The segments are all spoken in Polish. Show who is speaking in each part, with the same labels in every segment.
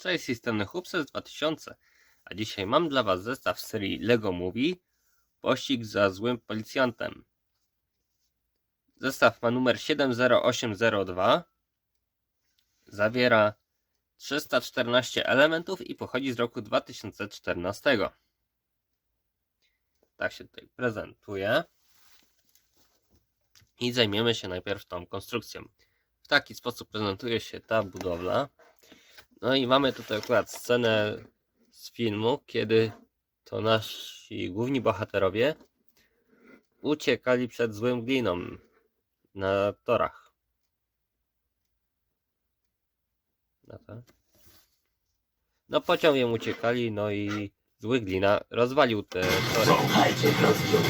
Speaker 1: Cześć, systemny Hubses 2000, a dzisiaj mam dla Was zestaw serii LEGO Movie Pościg za złym policjantem. Zestaw ma numer 70802, zawiera 314 elementów i pochodzi z roku 2014. Tak się tutaj prezentuje. I zajmiemy się najpierw tą konstrukcją. W taki sposób prezentuje się ta budowla. No i mamy tutaj akurat scenę z filmu, kiedy to nasi główni bohaterowie uciekali przed złym gliną na torach. No, to. no pociągiem uciekali, no i zły glina rozwalił te tory.
Speaker 2: Słuchajcie, rozdział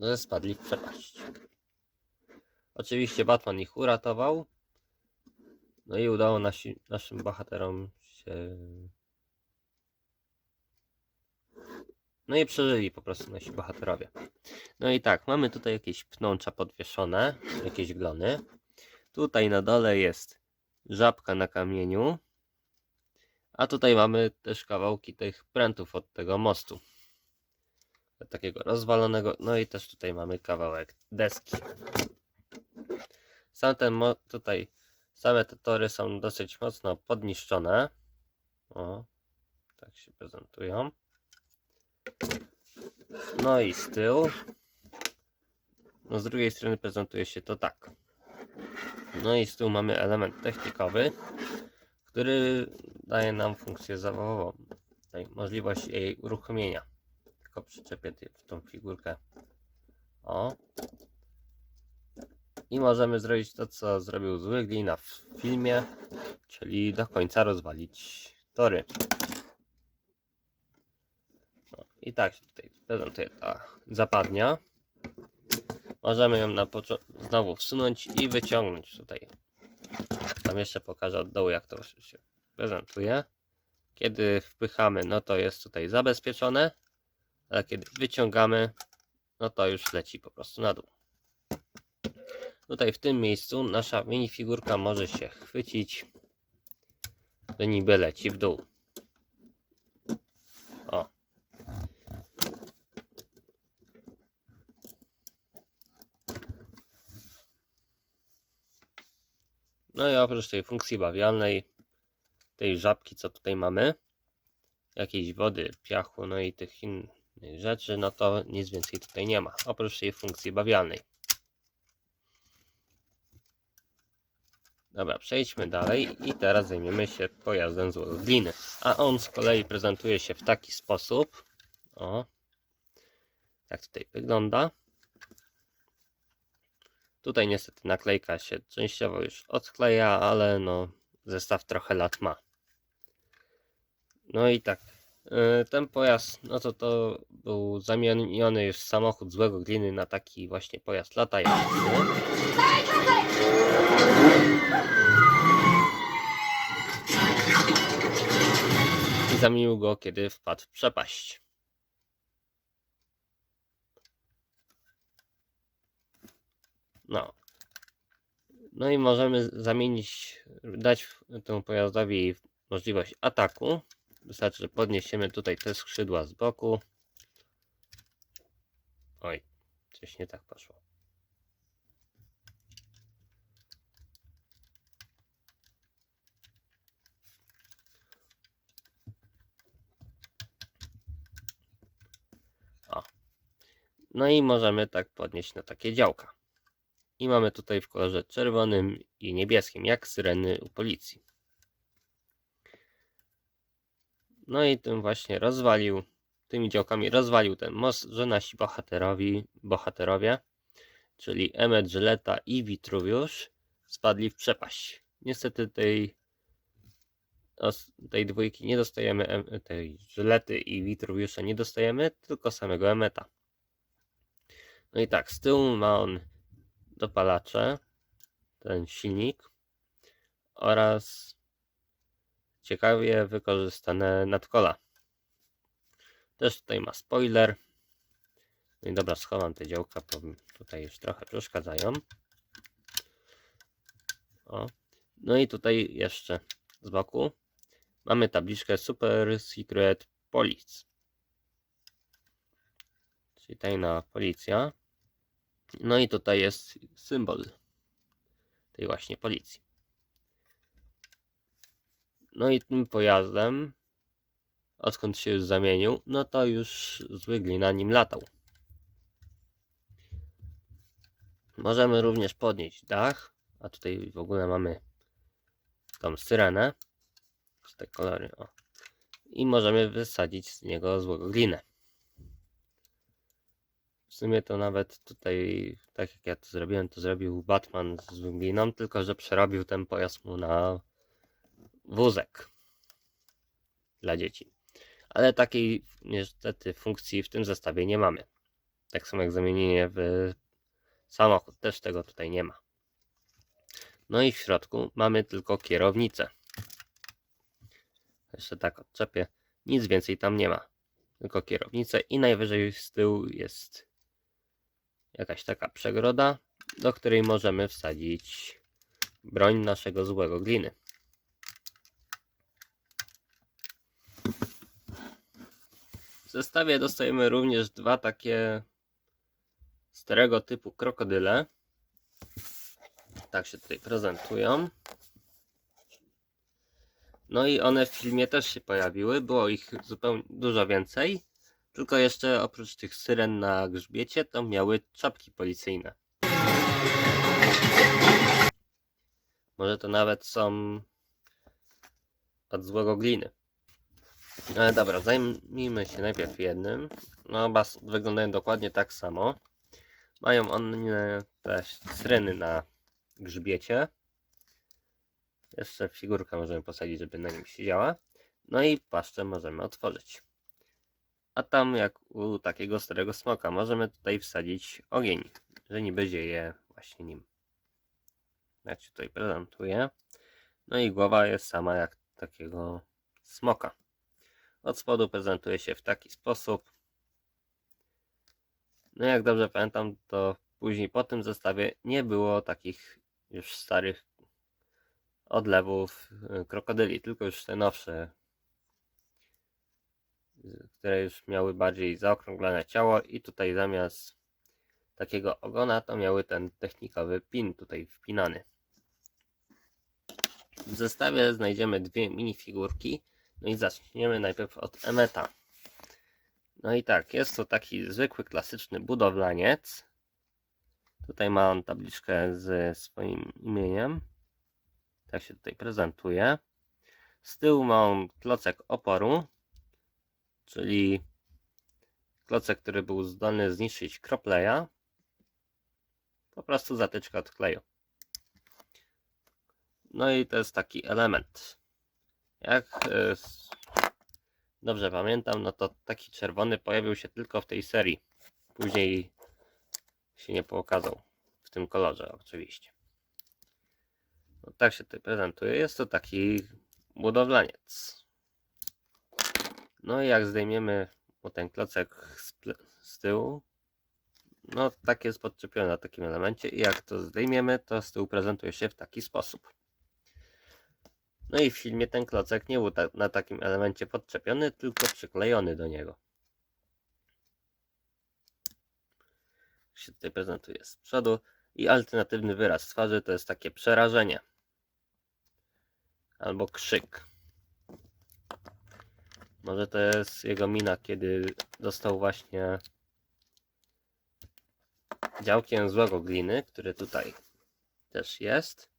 Speaker 1: że spadli w przepaść. Oczywiście Batman ich uratował. No i udało nasi, naszym bohaterom się. No i przeżyli po prostu nasi bohaterowie. No i tak, mamy tutaj jakieś pnącza podwieszone, jakieś glony. Tutaj na dole jest żabka na kamieniu. A tutaj mamy też kawałki tych prętów od tego mostu takiego rozwalonego. No i też tutaj mamy kawałek deski. Sam ten tutaj same te tory są dosyć mocno podniszczone. O, tak się prezentują. No i z tyłu. No z drugiej strony prezentuje się to tak. No i z tyłu mamy element technikowy, który daje nam funkcję zabawową. Tutaj możliwość jej uruchomienia tylko przyczepię tą figurkę. O. I możemy zrobić to, co zrobił zły glina w filmie, czyli do końca rozwalić tory. I tak się tutaj prezentuje ta zapadnia. Możemy ją na znowu wsunąć i wyciągnąć tutaj. Tam jeszcze pokażę od dołu, jak to się prezentuje. Kiedy wpychamy, no to jest tutaj zabezpieczone ale kiedy wyciągamy, no to już leci po prostu na dół. Tutaj w tym miejscu nasza minifigurka może się chwycić, to niby leci w dół. O. No i oprócz tej funkcji bawialnej, tej żabki, co tutaj mamy, jakiejś wody, piachu, no i tych innych rzeczy, no to nic więcej tutaj nie ma, oprócz tej funkcji bawialnej. Dobra, przejdźmy dalej i teraz zajmiemy się pojazdem z gliny. A on z kolei prezentuje się w taki sposób. O, jak tutaj wygląda. Tutaj niestety naklejka się częściowo już odkleja, ale no zestaw trochę lat ma. No i tak, Ten pojazd, no to to był zamieniony już samochód złego gliny na taki właśnie pojazd latający. I zamienił go, kiedy wpadł w przepaść. No. No i możemy zamienić, dać temu pojazdowi możliwość ataku Wystarczy, że podniesiemy tutaj te skrzydła z boku. Oj, coś nie tak poszło. O. No i możemy tak podnieść na takie działka. I mamy tutaj w kolorze czerwonym i niebieskim, jak syreny u policji. No i tym właśnie rozwalił, tymi działkami rozwalił ten most, że nasi bohaterowi, bohaterowie, czyli Emmet, Żyleta i Witruwiusz spadli w przepaść. Niestety tej, tej dwójki nie dostajemy, tej Żylety i Witruwiusza nie dostajemy, tylko samego Emeta. No i tak, z tyłu ma on dopalacze, ten silnik oraz ciekawie wykorzystane nadkola. Też tutaj ma spoiler. No i dobra, schowam te działka, bo tutaj już trochę przeszkadzają. O. No i tutaj jeszcze z boku mamy tabliczkę Super Secret Police. Czyli tajna policja. No i tutaj jest symbol tej właśnie policji. No i tym pojazdem, odkąd się już zamienił, no to już zły glina nim latał. Możemy również podnieść dach, a tutaj w ogóle mamy tą syrenę, te kolory, o. I możemy wysadzić z niego złego glinę. W sumie to nawet tutaj, tak jak ja to zrobiłem, to zrobił Batman z złym gliną, tylko że przerobił ten pojazd mu na wózek dla dzieci. Ale takiej niestety funkcji w tym zestawie nie mamy. Tak samo jak zamienienie w samochód, też tego tutaj nie ma. No i w środku mamy tylko kierownicę. Jeszcze tak odczepię. Nic więcej tam nie ma. Tylko kierownicę i najwyżej z tyłu jest jakaś taka przegroda, do której możemy wsadzić broń naszego złego gliny. W zestawie dostajemy również dwa takie starego typu krokodyle. Tak się tutaj prezentują. No i one w filmie też się pojawiły. Było ich zupełnie dużo więcej. Tylko jeszcze oprócz tych syren na grzbiecie, to miały czapki policyjne. Może to nawet są od złego gliny. Ale dobra, zajmijmy się najpierw jednym. No, oba wyglądają dokładnie tak samo. Mają one też syreny na grzbiecie. Jeszcze figurkę możemy posadzić, żeby na nim siedziała. No i paszczę możemy otworzyć. A tam jak u takiego starego smoka możemy tutaj wsadzić ogień, że niby dzieje właśnie nim. Jak się tutaj prezentuje. No i głowa jest sama jak takiego smoka. Od spodu prezentuje się w taki sposób. No jak dobrze pamiętam, to później po tym zestawie nie było takich już starych odlewów y, krokodyli, tylko już te nowsze, y, które już miały bardziej zaokrąglone ciało i tutaj zamiast takiego ogona to miały ten technikowy pin tutaj wpinany. W zestawie znajdziemy dwie minifigurki. No i zaczniemy najpierw od Emeta. No i tak, jest to taki zwykły, klasyczny budowlaniec. Tutaj ma on tabliczkę ze swoim imieniem. Tak się tutaj prezentuje. Z tyłu ma on klocek oporu, czyli klocek, który był zdolny zniszczyć kropleja. Po prostu zatyczka od kleju. No i to jest taki element. Jak e, dobrze pamiętam, no to taki czerwony pojawił się tylko w tej serii. Później się nie pokazał w tym kolorze, oczywiście. No, tak się tutaj prezentuje. Jest to taki budowlaniec. No i jak zdejmiemy ten klocek z, z tyłu, no tak jest podczepiony na takim elemencie i jak to zdejmiemy, to z tyłu prezentuje się w taki sposób. No i w filmie ten klocek nie był ta, na takim elemencie podczepiony, tylko przyklejony do niego. Się tutaj prezentuje z przodu. I alternatywny wyraz twarzy to jest takie przerażenie. Albo krzyk. Może to jest jego mina, kiedy dostał właśnie działkiem złego gliny, który tutaj też jest.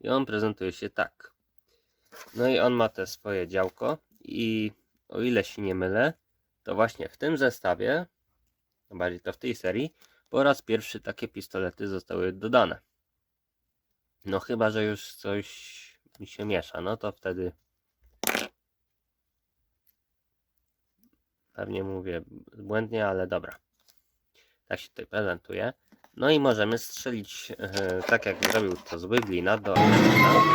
Speaker 1: I on prezentuje się tak. No i on ma te swoje działko i o ile się nie mylę, to właśnie w tym zestawie, bardziej to w tej serii, po raz pierwszy takie pistolety zostały dodane. No chyba, że już coś mi się miesza, no to wtedy pewnie mówię błędnie, ale dobra. Tak się tutaj prezentuje. No i możemy strzelić, e, tak jak zrobił to zły glina, do elementa.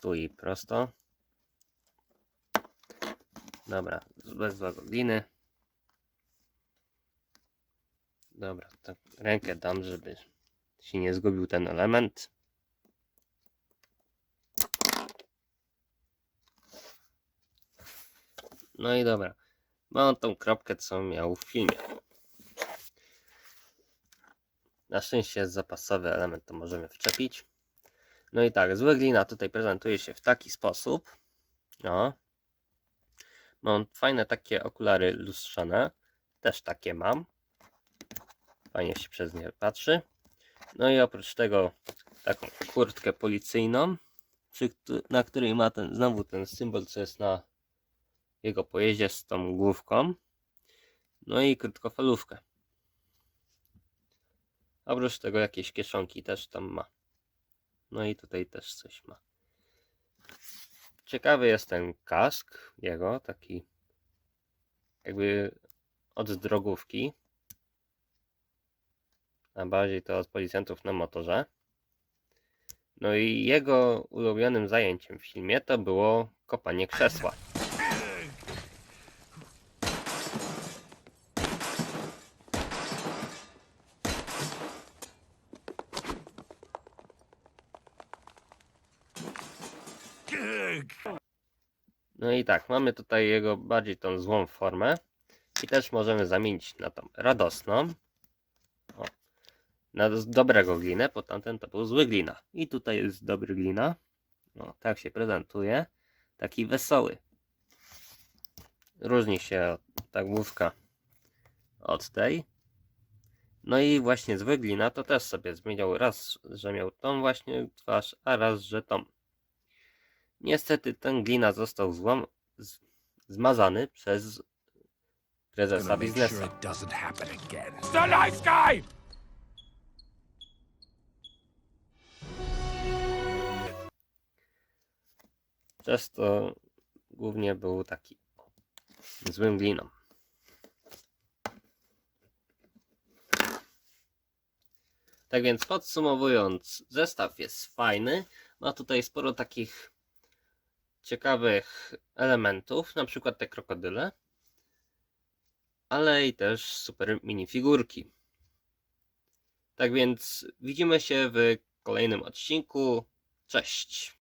Speaker 1: stój prosto. Dobra, bez złego gliny. Dobra, tak rękę dam, żeby się nie zgubił ten element. No i dobra. Mam tą kropkę, co miał w filmie. Na szczęście jest zapasowy element, to możemy wczepić. No i tak, zły glina tutaj prezentuje się w taki sposób. O. Mam fajne takie okulary lustrzane. Też takie mam. Fajnie się przez nie patrzy. No i oprócz tego taką kurtkę policyjną, na której ma ten, znowu ten symbol, co jest na jego pojeździe z tą główką. No i krótkofalówkę. Oprócz tego jakieś kieszonki też tam ma. No i tutaj też coś ma. Ciekawy jest ten kask jego, taki jakby od drogówki. A bardziej to od policjantów na motorze. No i jego ulubionym zajęciem w filmie to było kopanie krzesła. No i tak, mamy tutaj jego bardziej tą złą formę i też możemy zamienić na tą radosną. O, na dobrego glinę, bo tamten to był zły glina. I tutaj jest dobry glina. No, tak się prezentuje. Taki wesoły. Różni się ta główka od tej. No i właśnie zły glina to też sobie zmieniał raz, że miał tą właśnie twarz, a raz, że tą. Niestety ten glina został złam, z, zmazany przez prezesa biznesu. Przez to głównie był taki złym gliną. Tak więc podsumowując, zestaw jest fajny. Ma tutaj sporo takich ciekawych elementów, na przykład te krokodyle, ale i też super minifigurki. Tak więc widzimy się w kolejnym odcinku. Cześć!